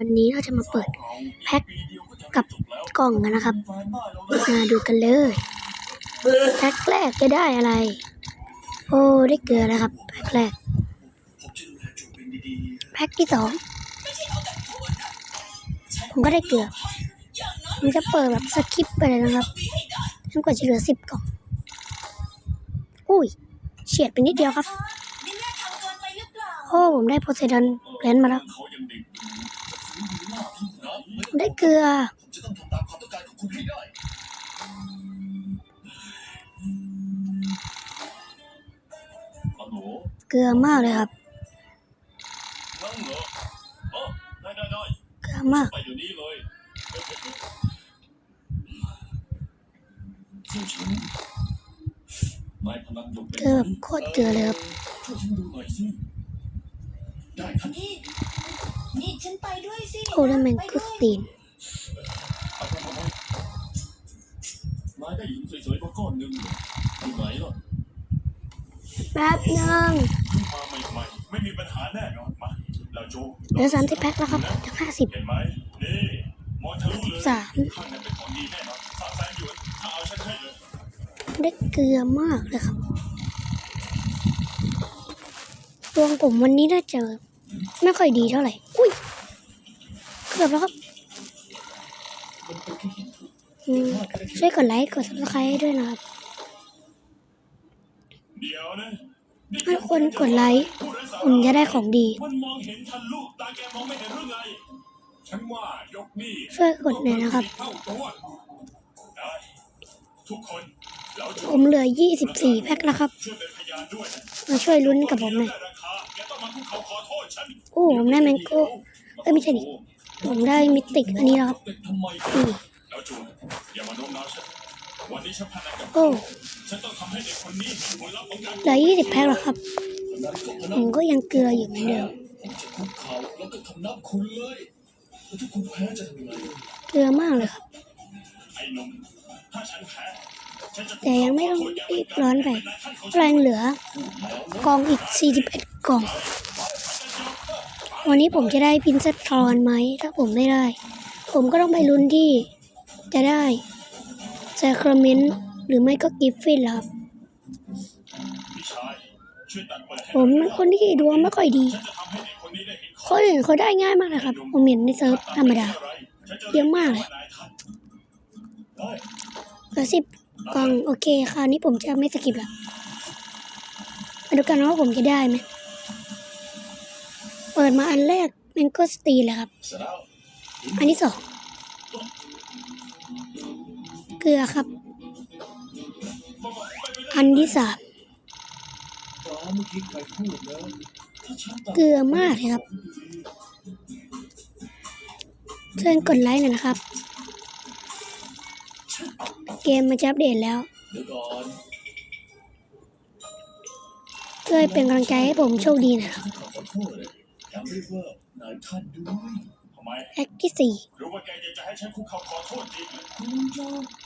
วันนี้เราจะมาเปิดแพ็คกับกล่องกันนะครับ มาดูกันเลยแพ็คแรกจะได้อะไร โอ้ได้เกลือแล้วครับแพ็คแรกแพ็คที่สองผมก็ได้เกลือผมจะเปิดแบบสคิปไปเลยนะครับจนกว่าจะเหลือสิบกล่องอุ้ยเฉียดไปนิดเดียวครับ โอ้ผมได้โพไซดอนแลนมาแล้ว ได้เกลือจะต้องทำตามความต้องการของคุณให้ได้ฮัลโหลเกลือมากเลยครับ นั่งเหรออ๋อได้ได้ได้เกลือมาก ไปเดี๋ยวนี้เลยสู้ฉันนายพนันยกเป็นเกลือแบบโคตรเกลือเลยครับช่วยฉันดูหน่อยสิได้ครับ นี่นี่ฉันไปด้วยสิโอ้แล้วแมงกุสตีนเอาไปเอาไปนายได้หินสวยๆมาก้อนหนึ่งเหรออยู่ไหนล่ะแป๊บนึงเพิ่งมาใหม่ๆไม่มีปัญหาแน่นอนมาแล้วโจเหลือสามสิบแพ็คแล้วครับจากห้าสิบ เห็นไหมนี่มองทะลุเลยสาม ข้างในเป็นของดีแน่นอนสามแสนหยวนถ้าเอาฉันให้เลย ได้เกลือมากเลยครับดวงผมวันนี้น่าจะ ไม่ค่อยดีเท่าไหร่ อุ้ยเกือบแล้วครับอืมช่วยกดไลค์กด subscribe ด้วยนะครับเดี๋ยวนะถ้าคนกดไลค์ผมจะได้ของดีช่วยกดหน่อยนะครับเท่าตัวได้ทุกคนแล้วโจผมเหลือ 24 แพ็คแล้วครับ มาช่วยลุ้นกับผมหน่อย โอ้ผมได้แมงโก้เอ้ยไม่ใช่ดิผมได้มิติกอันนี้แล้วครับเด็กทำไมนี่แล้วจูนอย่ามาโน้มน้าวฉันวันนี้ฉันพนันกับโอ้เหลลัพธ์ของการเหลือ20แพ็คแล้วครับ ผมก็ยังเกลืออยู่เหมือนเดิมเกลือมากเลยครับแพ้ฉันจะแต่ยังไม่ต้องรีบร้อนไปแรงเหลือกองอีก 41 กล่อง วันนี้ผมจะได้พินเซตทรอนไหม ถ้าผมไม่ได้ ผมก็ต้องไปลุ้นที่ จะได้แซคราเมนต์หรือไม่ก็กิฟฟินล้วครับ ผมเป็นคนที่ดวงไม่ค่อยดีคนอื่นเขาได้ง่ายมากเลยครับ ผมเห็นในเซิร์ฟธรรมดา เยอะมากเลยนายทันได้เหลือสิบกล่องโอเคคราวนี้ผมจะไม่สกิปล้วมาดูกันว่าผมจะได้ไหม เปิดมาอันแรกแมงโกสตีเลยครับ อันที่สองเกลือครับ อันที่สามเกลือมากเลยครับเชิญกดไลค์หน่อยนะครับ เกมมันจะอัปเดตแล้วช่วยเป็นกำลังใจให้ผมโชคดีหนะครับขอโทษเล ยแถมเรียกว่านายท่านด้วยทำไมแพ็คที่สี่หรือว่าแกอยากจะให้ฉันคุกเข่าขอโทษจริงเหรอคุณโจ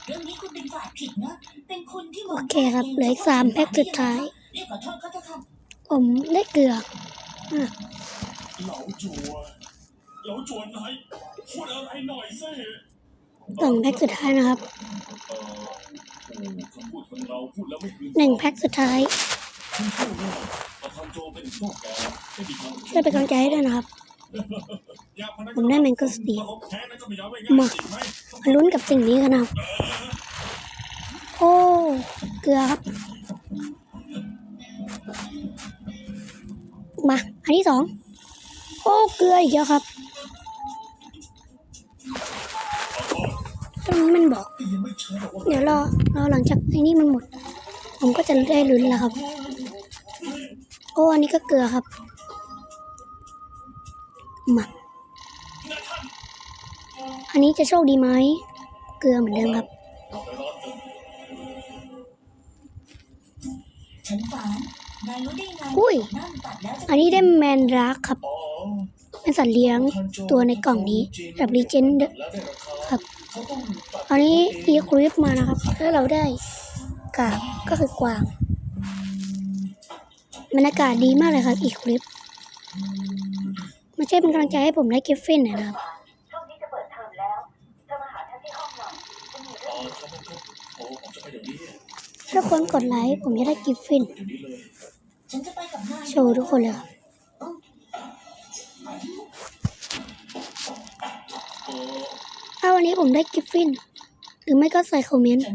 เรื่องนี้คุณเป็นฝ่ายผิดนะ เป็นคุณที่โอเคครับเหลืออีกสามแพ็คสุดท้าย เรียกขอโทษเขาเถอะค่ะผมได้เกลืออะเหลาจัวเหลาจัวนายพูดอะไรหน่อยสิสองแพ็คสุดท้ายนะครับ เออโอ้คำพูดคนเราพูดแล้วไม่คืนหนึ่งแพ็คสุดท้าย คุณพูดว่าประเป็นกแกไม่มีทางช่วยเป็นกำลังใจให้ด้วยนะครับ ผมได้แมงโกสตีมายๆจริงไหมาลุ้นกับสิ่งนี้กันนะครับ โอ้ เกลือครับ มา อันที่สองโอ้ เกลืออีกแล้วครับตรงนี้มันบอก เดี๋ยวรอ รอหลังจากไอ้นี่มันหมด ผมก็จะได้ลุ้นแล้วครับ อ้อันนี้ก็เกลือครับมาอันนี้จะโชคดีไหม เกลือเหมือนเดิมครับไปรอดเถอะฉันฝันนายรู้ได้ไงอุ้ยนั่นตัดแล้วจะอันนี้ได้แมนรักครับอ๋อเป็นสัตว์เลี้ยงตัวในกล่องนี้แบบรีเจนเดแล้วได้ราคาครับเขาต้องตัดอันนี้อีคลิปมานะครับถ้าเราได้กาบก็คือกวาง บรรยากาศดีมากเลยครับ อีคลิปมาช่วยเป็นกำลังใจให้ผมและกิฟฟินหน่อยนะครับช่วงนี้จะเปิดเทอมแล้วเธอมาหาฉันที่ห้องหน่อยฉันมีเรื่องครับครับโอ้ผมจะไปเดี๋ยวนี้ถ้าคนกดไลค์ผมจะได้กิฟฟินโชว์ทุกคนเลยครับถ้าวันนี้ผมได้กิฟฟิน หรือไม่ก็ใส่คอมเมนต์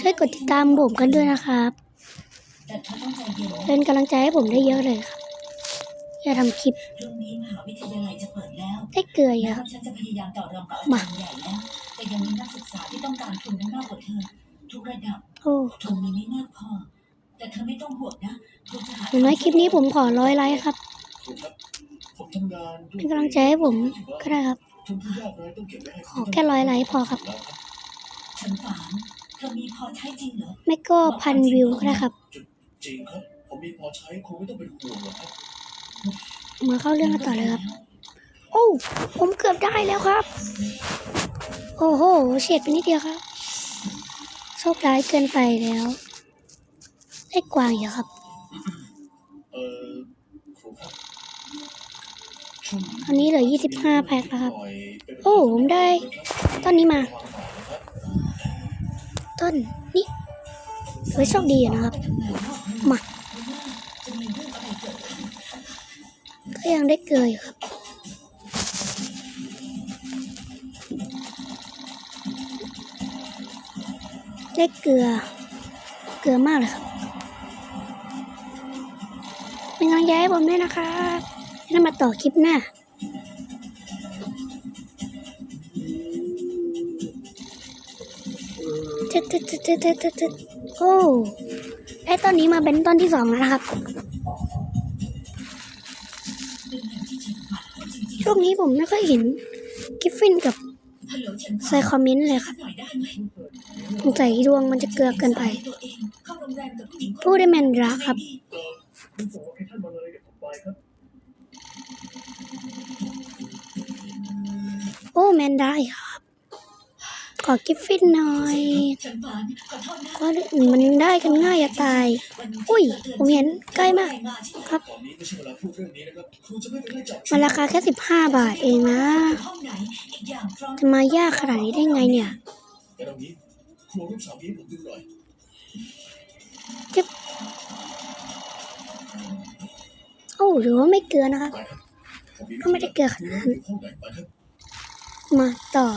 ช่วยกดติดตามผมกันด้วยนะครับ เธอต้องใจเย็นนะเป็นกำลังใจให้ผมได้เยอะเลยครับอย่าทำคลิปพรุ่งนี้มหาวิทยาลัยจะเปิดแล้วได้เกลือเยแม้อะครับว่าฉันจะพยายามต่อรองกับอาจารย์ใหญ่แล้วแต่ยังมีนักศึกษาที่ต้องการทุนนั้นมากกว่าเธอทุกระดับโอ้ทุนมีไม่มากพอ แต่เธอไม่ต้องห่วงนะเธอจะหาอย่างน้อยคลิปนี้ผมขอร้อยไลค์ครับครูครับผมทำงานเป็นกำลังใจให้ผมก็ได้ครับทุนที่ยากเลยต้องเก็บไว้ให้ขอแค่ร้อยไลค์พอครับแล้วครับฉันฝันเธอมีพอใช้จริงเหรอไม่ก็พันวิวก็ได้ครับ จริงครับ ผมมีพอใช้ครูไม่ต้องเป็นห่วงหรอกครับมาเข้าเรื่องกันต่อเลยครับ โอ้ผมเกือบได้แล้วครับ โอ้โหเฉียดไปนิดเดียวครับโชคร้ายเกินไปแล้วได้กวางอยู่ครับเออครูครับช่วงตอนนี้เหลือ 25 แพ็คแล้วครับปล่อยเป็นโอ้ ผมได้ ต้นนี้มาวางหน่อยนะครับต้น นี่ไว้โชคดีอยู่นะครับ มาก็ยังได้เกลืออยู่ครับได้เกลือ เกลือมากเลยครับ เป็นกำลังใจให้ผมด้วยนะครับแล้วมาต่อคลิปหน้าตึ๊ดตึ๊ดตึ๊ดตึ๊ดตึ๊ดตึ๊ดตึ๊ดโอ้ ไอต้นนี้มาเป็นต้นที่สองแล้วนะครับ ช่วงนี้ผมไม่ค่อยเห็นกิฟฟินกับฮัลโหลฉันใส่คอมเมนต์เลยครับหน่อยได้ไหมสงสัยดวงมันจะเกลือเกินไปผู้หญิงคนพูดได้แมนดราครักครับ โอ้แมนดาอีกครับ ขอกิฟฟินหน่อยก็มันได้กันง่ายจะตาย อุ้ย ผมเห็นใกล้มากครับ มันราคาแค่สิบห้าบาทเองนะ จะมายากขนาดนี้ได้ไงเนี่ยแต่ตรงนี้ครูรูปสาวนี้ผมดูหน่อยโอ้หรือว่าไม่เกลือนะครับก็ไม่ได้เกลือขนาดนั้นมาต่อ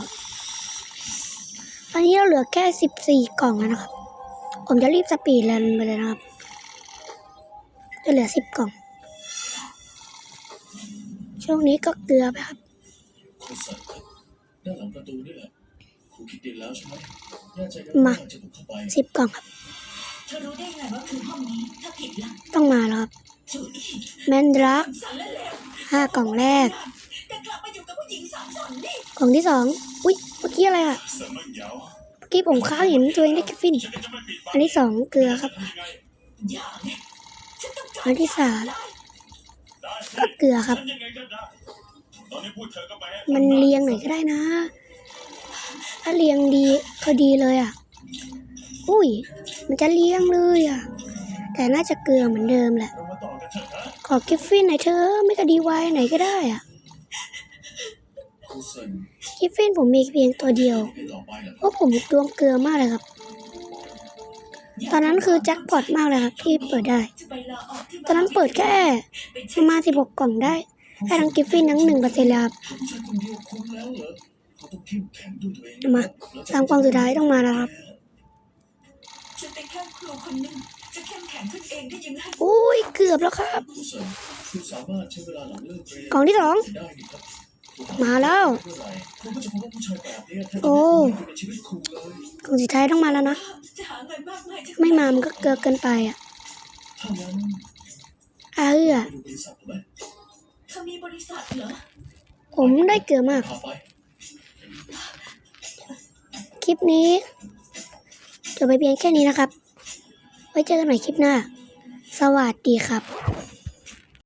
อนนี้เราเหลือแค่สิบสี่กล่องแล้วนะครับ ผมจะรีบสปีดรันไปเลยนะครับ จะเหลือสิบกล่อง ช่วงนี้ก็เกลือไปครับครูสันครับด้านหลังประตูนี่แหละครูคิดดีแล้วใช่ไหมแน่ใจนะมาว่าจะบุกเข้าไปสิบกล่องครับเธอรู้ได้ไงว่าคือห้องนี้ถ้าผิดล่ะต้องมาแล้วครับจุยแมนดรักสันและเลวห้ากล่องแรกแต่ กลับมาอยู่กับผู้หญิงสามสันนี่กล่องที่สองอุ้ยเมื่อกี้อะไรอะเสริมไม่ยาวเมื่อกี้ผมค้างเห็นตัวเองได้กิฟฟินฉันก็จะไม่ปิดปากอันที่สองเกลือครับทำยังไงอย่าเนี่ยฉันต้องการอันที่สามได้ก็เกลือครับฉันยังไงก็ได้ตอนนี้พูดเธอก็ไปให้มันเรียงหน่อยก็ได้นะ ถ้าเรียงดีก็ดีเลยอะ อุ้ย มันจะเรียงเลยอะ แต่น่าจะเกลือเหมือนเดิมแหละเรามาต่อกันเถอะนะขอกิฟฟินหน่อยเธอะไม่ก็ดีไวไหนก็ได้อะครูสัน กิฟฟินผมมีเพียงตัวเดียวให้ต่อไปเหรอเพราะผมดวงเกลือมากเลยครับ ตอนนั้นคือแจ็คพอตมากเลยครับที่เปิดได้จะไปลาออกที่ตอนนั้นเปิดแค่ประมาณสิบหกกล่องได้ได้ทั้งกิฟฟินทั้งหนึ่งเปอร์เซ็นต์เลยครับผู้ชายคนเดียวคุ้มแล้วเหรอเขาต้องเข้มแข็งด้วยตัวเองมาสามกล่องสุดท้ายต้องมาแล้วครับฉันเป็นแค่ครูคนหนึ่งจะเข้มแข็งขึ้นเองได้ยังไงอุ้ยเกือบแล้วครับครูสันครูสามารถใช้เวลาหลังเลิกเรียนกล่องที่สองได้นี่ครับ มาแล้วเมื่อไหร่ครูก็จะพบว่าผู้ชายแบบเนี้ยแทบโอ้จะไม่มีอยู่ในชีวิตครูเลยกล่องสุดท้ายต้องมาแล้วนะจะหาเงินมากมายจากไม่มามันก็เกลือเกินไปอะถ้างั้นอาเอื้อไปดูบริษัทไหมเธอมีบริษัทเหรอผมได้เกลือมากพาไปคลิปนี้จบไปเพียงแค่นี้นะครับ ไว้เจอกันใหม่คลิปหน้า สวัสดีครับ